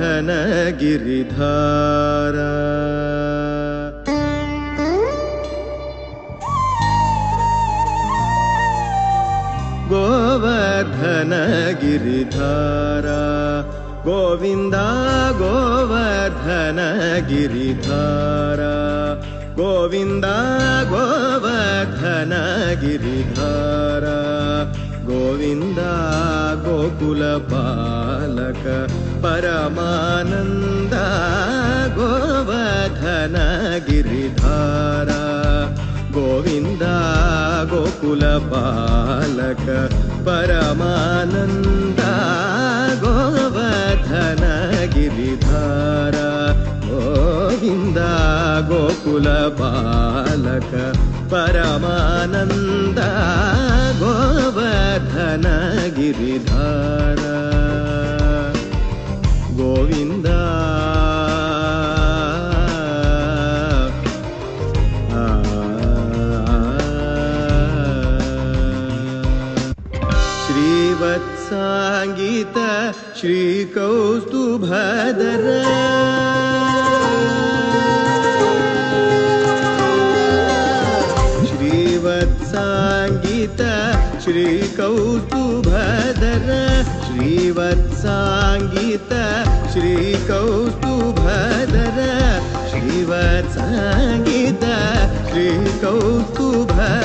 गोवर्धन गिरिधारा गोवर्धन गिरिधारा गोविन्दा गोवर्धन गिरिधारा गोविन्दा गोवर्धन गिरिधारा गोविन्दा గోకుల బాలక పరమానంద గోవర్ధన గిరిధార గోవింద గోకుల బాలక పరమానంద గోవర్ధన గిరిధార గోవింద గోకుల బాలక పరమానంద गोविन्दा श्रीवत्साङ्गीत श्रीकौस्तुभदर श्रीवत्साङ्गीत श्रीकौस्तुभदर श्रीवत्साङ्गीत श्रीकौस्तुभदर श्रीवत्साङ्गीत पवकभय